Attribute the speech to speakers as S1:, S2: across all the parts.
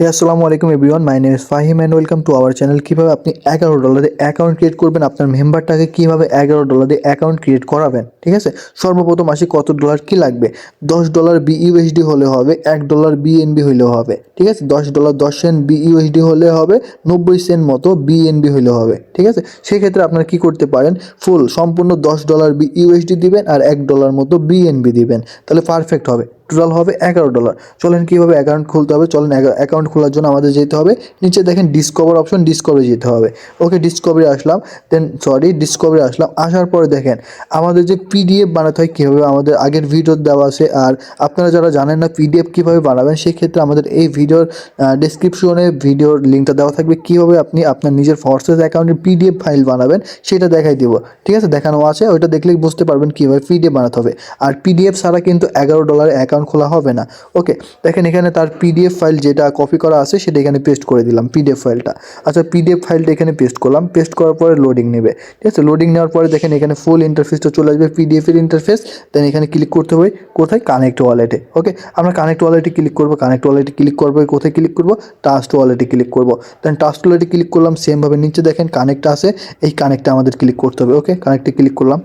S1: হে আসসালামু আলাইকুম everyone my name is Fahim and welcome to our channel কীভাবে আপনি এগারো ডলারে অ্যাকাউন্ট ক্রিয়েট করবেন, আপনার মেম্বারটাকে কীভাবে এগারো ডলারে অ্যাকাউন্ট ক্রিয়েট করাবেন, ঠিক আছে? সর্বপ্রথম আসি কত ডলার কি লাগবে? দশ ডলার বিইউএসডি হলে হবে, এক ডলার বিএনবি হলেও হবে, ঠিক আছে? দশ ডলার দশ সেন্ট বিইউএসডি হলে হবে, নব্বই সেন্ট মতো বিএনবি হলে হবে, ঠিক আছে? সেক্ষেত্রে আপনারা কি করতে পারেন? ফুল সম্পূর্ণ দশ ডলার বিইউএসডি দিবেন আর এক ডলার মতো বিএনবি দিবেন, তাহলে পারফেক্ট হবে। টোটাল হবে এগারো ডলার। চলেন কীভাবে অ্যাকাউন্ট খুলতে হবে? চলেন অ্যাকাউন্ট খোলার জন্য আমাদের যেতে হবে। নিচে দেখেন ডিসকভার অপশন ডিসকভারি যেতে হবে। ওকে ডিসকভারি আসলাম। দেন সরি ডিসকভারি আসলাম। আসার পরে দেখেন, আমাদের যে পিডিএফ বানাতে হয় কীভাবে, আমাদের আগের ভিডিও দেওয়া আছে। আর আপনারা যারা জানেন না পিডিএফ কীভাবে বানাবেন, সেক্ষেত্রে আমাদের এই ভিডিওর ডিসক্রিপশনে ভিডিওর লিঙ্কটা দেওয়া থাকবে। কীভাবে আপনি আপনার নিজের ফর্সেস অ্যাকাউন্টের পিডিএফ ফাইল বানাবেন, সেটা দেখাই দিব। ঠিক আছে? দেখানো আছে। ওইটা দেখলেই বুঝতে পারবেন কীভাবে পিডিএফ বানাতে হবে। আর পিডিএফ ছাড়া কিন্তু এগারো ডলারের অ্যাকাউন্ট খোলা হবে না। ওকে দেখেন এখানে তার পিডিএফ ফাইল যেটা কপি করা আছে, সেটা এখানে পেস্ট করে দিলাম পিডিএফ ফাইলটা আচ্ছা পিডিএফ ফাইলটা এখানে পেস্ট করলাম পেস্ট করার পরে লোডিং নেবে। ঠিক আছে লোডিং নেওয়ার পরে দেখেন এখানে ফুল ইন্টারফেসটা চলে আসবে পিডিএফের ইন্টারফেস দেন এখানে ক্লিক করতে হবে কোথায়? কানেক্ট ওয়ালেটে ওকে আমরা কানেক্ট ওয়ালেটে ক্লিক করব কানেক্ট ওয়ালেটে ক্লিক করব কোথায় ক্লিক করব? টাস্ট ওয়ালেটে ক্লিক করব। দেন টাস্ট ওয়ালেটে ক্লিক করলাম সেমভাবে নিচে দেখেন কানেক্ট আছে, এই কানেক্টটা আমাদের ক্লিক করতে হবে ওকে কানেক্টে ক্লিক করলাম।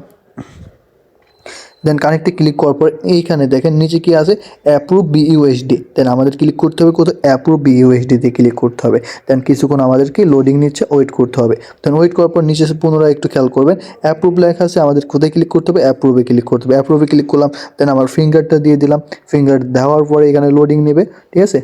S1: দেন কানেক্টে ক্লিক করার পর এইখানে দেখেন, নিচে কি আছে? অ্যাপ্রুভ বিইউএসডি দেন আমাদের ক্লিক করতে হবে কোথাও অ্যাপ্রুভ বিইউএসডিতে ক্লিক করতে হবে। দেন কিছুক্ষণ আমাদেরকে লোডিং নিচ্ছে ওয়েট করতে হবে। দেন ওয়েট করার পর নিচে পুনরায় একটু খেয়াল করবেন অ্যাপ্রুভ লেখা আছে, আমাদের কোথায় ক্লিক করতে হবে? অ্যাপ্রুভে ক্লিক করতে হবে। অ্যাপ্রুভে ক্লিক করলাম দেন আমার ফিঙ্গারটা দিয়ে দিলাম। ফিঙ্গার দেওয়ার পরে এখানে লোডিং নেবে, ঠিক আছে?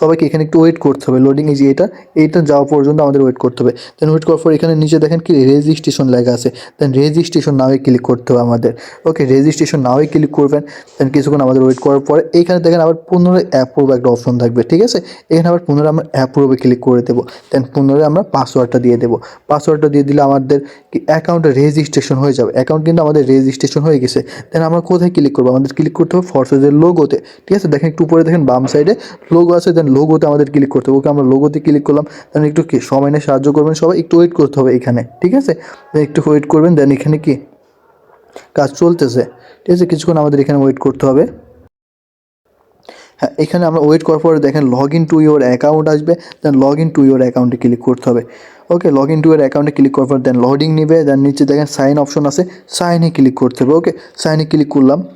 S1: সবাইকে এখানে একটু ওয়েট করতে হবে। লোডিং এই যে এটা, এইটা যাওয়া পর্যন্ত আমাদের ওয়েট করতে হবে। দেন ওয়েট করার পর এখানে নিচে দেখেন কি রেজিস্ট্রেশন লেখা আছে। দেন রেজিস্ট্রেশন নাওয়ে ক্লিক করতে হবে আমাদের। ওকে রেজিস্ট্রেশন নাওয়ে ক্লিক করবেন। দেন কিছুক্ষণ আমাদের ওয়েট করার পরে এইখানে দেখেন আবার পুনরায় অ্যাপ্রুভ একটা অপশন থাকবে, ঠিক আছে? এখানে আবার পুনরায় আমরা অ্যাপ্রুভে ক্লিক করে দেবো। দেন পুনরায় আমরা পাসওয়ার্ডটা দিয়ে দেবো। পাসওয়ার্ডটা দিয়ে দিলে আমাদের কি অ্যাকাউন্টে রেজিস্ট্রেশন হয়ে যাবে। অ্যাকাউন্ট কিন্তু আমাদের রেজিস্ট্রেশন হয়ে গেছে। দেন আমরা কোথায় ক্লিক করব? আমাদের ক্লিক করতে হবে ফরসেজের লোগোতে ঠিক আছে? দেখেন একটু উপরে দেখেন বাম সাইডে লোগো আছে। দেন লোগোতে আমাদের ক্লিক করতে হবে। ওকে আমরা লোগোতে ক্লিক করলাম দেন একটু কি, সময় নিয়ে সাহায্য করবেন সবাই, একটু ওয়েট করতে হবে এখানে, ঠিক আছে? একটু ওয়েট করবেন দেন এখানে কি? কাজ চলতেছে, ঠিক আছে? কিছুক্ষণ আমাদের এখানে ওয়েট করতে হবে। হ্যাঁ এখানে আমরা ওয়েট করার পরে দেখেন log in to your account আসবে then log in to your অ্যাকাউন্টে ক্লিক করতে হবে। Okay log in to your অ্যাকাউন্টে ক্লিক করার পর দেন লোডিং নেবে দেন নিচে দেখেন সাইন অপশন আছে সাইনে ক্লিক করতে হবে। ওকে সাইনে ক্লিক করলাম। দেন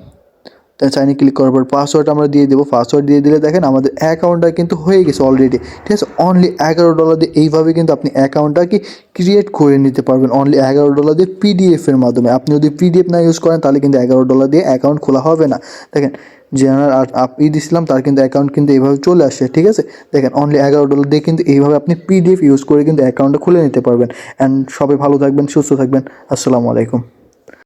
S1: সাইনে ক্লিক করার পর পাসওয়ার্ড আমরা দিয়ে দেবো। পাসওয়ার্ড দিয়ে দিলে দেখেন আমাদের অ্যাকাউন্টটা কিন্তু হয়ে গেছে অলরেডি ঠিক আছে? অনলি এগারো ডলার দিয়ে এইভাবে কিন্তু আপনি অ্যাকাউন্টটা কি ক্রিয়েট করে নিতে পারবেন। অনলি এগারো ডলার দিয়ে পিডিএফের মাধ্যমে। আপনি যদি পিডিএফ না ইউজ করেন, তাহলে কিন্তু এগারো ডলার দিয়ে অ্যাকাউন্ট খোলা হবে না। দেখেন জেনারেল আর আপনি দিছিলাম, তার কিন্তু অ্যাকাউন্ট কিন্তু এইভাবে চলে আসে ঠিক আছে? দেখেন অনলি এগারো ডলার দিয়ে কিন্তু এইভাবে আপনি পিডিএফ ইউজ করে কিন্তু অ্যাকাউন্টটা খুলে নিতে পারবেন। অ্যান্ড সবাই ভালো থাকবেন, সুস্থ থাকবেন। আসসালামু আলাইকুম।